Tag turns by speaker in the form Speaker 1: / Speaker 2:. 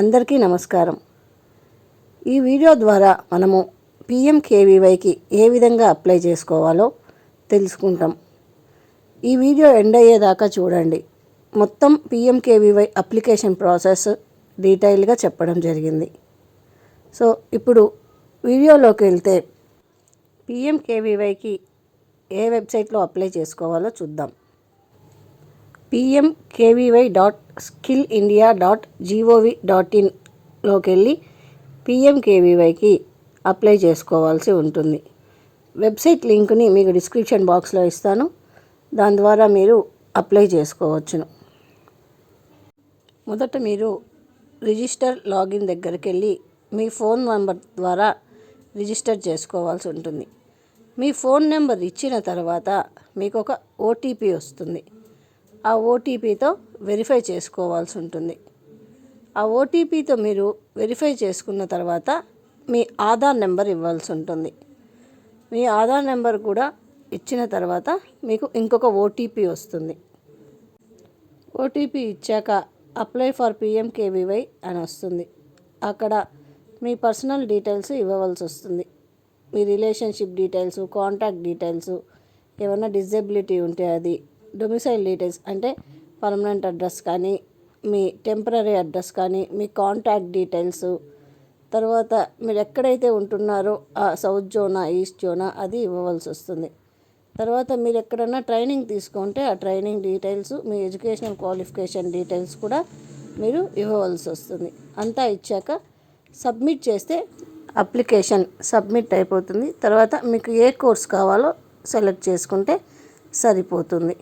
Speaker 1: అందరికీ నమస్కారం. ఈ వీడియో ద్వారా మనము పిఎంకేవీవైకి ఏ విధంగా అప్లై చేసుకోవాలో తెలుసుకుంటాం. ఈ వీడియో ఎండ్ అయ్యేదాకా చూడండి. మొత్తం పిఎంకేవీవై అప్లికేషన్ ప్రాసెస్ డీటెయిల్గా చెప్పడం జరిగింది. సో ఇప్పుడు వీడియోలోకి వెళ్తే పిఎంకేవీవైకి ఏ వెబ్సైట్లో అప్లై చేసుకోవాలో చూద్దాం. PMKVY dot skill India dot GOV dot ఇన్లోకి వెళ్ళి పిఎంకేవీవైకి అప్లై చేసుకోవాల్సి ఉంటుంది. వెబ్సైట్ లింక్ని మీకు డిస్క్రిప్షన్ బాక్స్లో ఇస్తాను. దాని ద్వారా మీరు అప్లై చేసుకోవచ్చును. మొదట మీరు రిజిస్టర్ లాగిన్ దగ్గరికి వెళ్ళి మీ ఫోన్ నెంబర్ ద్వారా రిజిస్టర్ చేసుకోవాల్సి ఉంటుంది. మీ ఫోన్ నెంబర్ ఇచ్చిన తర్వాత మీకు ఒక ఓటీపీ వస్తుంది. ఆ ఓటీపీతో వెరిఫై చేసుకోవాల్సి ఉంటుంది. ఆ ఓటీపీతో మీరు వెరిఫై చేసుకున్న తర్వాత మీ ఆధార్ నెంబర్ ఇవ్వాల్సి ఉంటుంది. మీ ఆధార్ నెంబర్ కూడా ఇచ్చిన తర్వాత మీకు ఇంకొక ఓటీపీ వస్తుంది. ఓటీపీ ఇచ్చాక అప్లై ఫర్ పిఎంకేవీవై అని వస్తుంది. అక్కడ మీ పర్సనల్ డీటెయిల్స్ ఇవ్వవలసి వస్తుంది. మీ రిలేషన్షిప్ డీటెయిల్స్ కాంటాక్ట్ డీటెయిల్స్ ఏమైనా డిజబిలిటీ ఉంటే అది డొమిసైల్ డీటెయిల్స్ అంటే పర్మనెంట్ అడ్రస్ కానీ మీ టెంపరీ అడ్రస్ కానీ మీ కాంటాక్ట్ డీటెయిల్స్ తర్వాత మీరు ఎక్కడైతే ఉంటున్నారో ఆ సౌత్ జోనా ఈస్ట్ జోనా అది ఇవ్వవలసి వస్తుంది. తర్వాత మీరు ఎక్కడన్నా ట్రైనింగ్ తీసుకుంటే ఆ ట్రైనింగ్ డీటెయిల్స్ మీ ఎడ్యుకేషనల్ క్వాలిఫికేషన్ డీటెయిల్స్ కూడా మీరు ఇవ్వవలసి వస్తుంది. అంతా ఇచ్చాక సబ్మిట్ చేస్తే అప్లికేషన్ సబ్మిట్ అయిపోతుంది. తర్వాత మీకు ఏ కోర్స్ కావాలో సెలెక్ట్ చేసుకుంటే సరిపోతుంది.